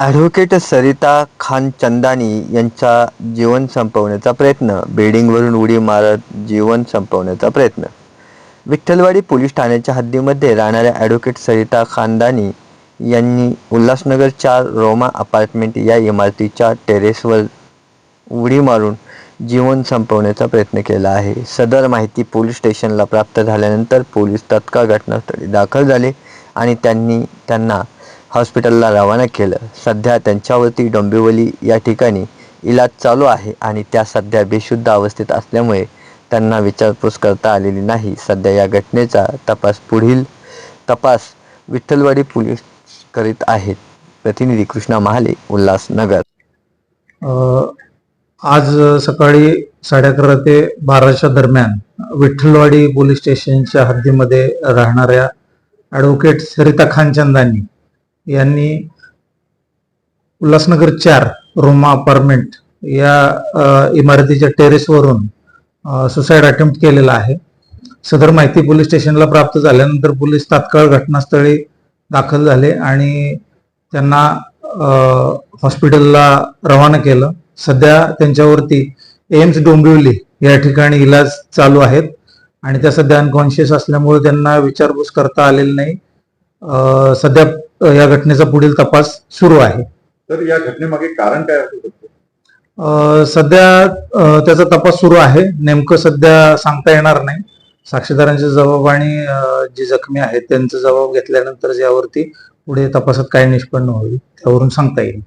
Advocate Sarita Khanchandani यांचा जीवन संपवण्याचा प्रयत्न. बिल्डिंगवरून उडी मारत जीवन संपवण्याचा प्रयत्न. विठ्ठलवाडी पोलीस ठाण्याच्या हद्दीमध्ये राहणाऱ्या ॲडव्होकेट सरिता खानदानी यांनी उल्हासनगर चार रोमा अपार्टमेंट या इमारतीच्या टेरेसवर उडी मारून जीवन संपवण्याचा प्रयत्न केला आहे. सदर माहिती पोलीस स्टेशनला प्राप्त झाल्यानंतर पोलीस तत्काळ घटनास्थळी दाखल झाले आणि त्यांनी त्यांना हॉस्पिटलला रवाना केलं. सध्या त्यांच्यावरती डोंबिवली या ठिकाणी इलाज चालू आहे आणि त्या सध्या बेशुद्ध अवस्थेत असल्यामुळे त्यांना विचारपूस करता आलेली नाही. सध्या या घटनेचा तपास पुढील तपास विठ्ठलवाडी पोलीस करीत आहेत. प्रतिनिधी कृष्णा महाले उल्हासनगर. आज सकाळी साडे अकरा ते बाराच्या दरम्यान विठ्ठलवाडी पोलीस स्टेशनच्या हद्दीमध्ये राहणाऱ्या ॲडव्होकेट सरिता खानचंदांनी यांनी उल्हासनगर चार रोमा अपार्टमेंट या इमारतीच्या टेरेसवरून सुसाईड अटेम्प्ट केलेला आहे. सदर माहिती पोलीस स्टेशनला प्राप्त झाल्यानंतर पोलीस तात्काळ घटनास्थळी दाखल झाले आणि त्यांना हॉस्पिटलला रवाना केलं. सध्या त्यांच्यावरती एम्स डोंबिवली या ठिकाणी इलाज चालू आहेत आणि त्या सध्या अनकॉन्शियस असल्यामुळे त्यांना विचारपूस करता आलेली नाही. सध्या या घटनेचा पुढील तपास सुरू आहे. तर या घटनेमागे कारण काय असू शकतं? सध्या त्याचा तपास सुरू आहे. नेमकं सध्या सांगता येणार नाही. साक्षीदारांचे जबाब आणि जे जखमी आहेत त्यांचा जबाब घेतल्यानंतर यावरती पुढे तपासात काय निष्पन्न होईल त्यावरून सांगता येईल.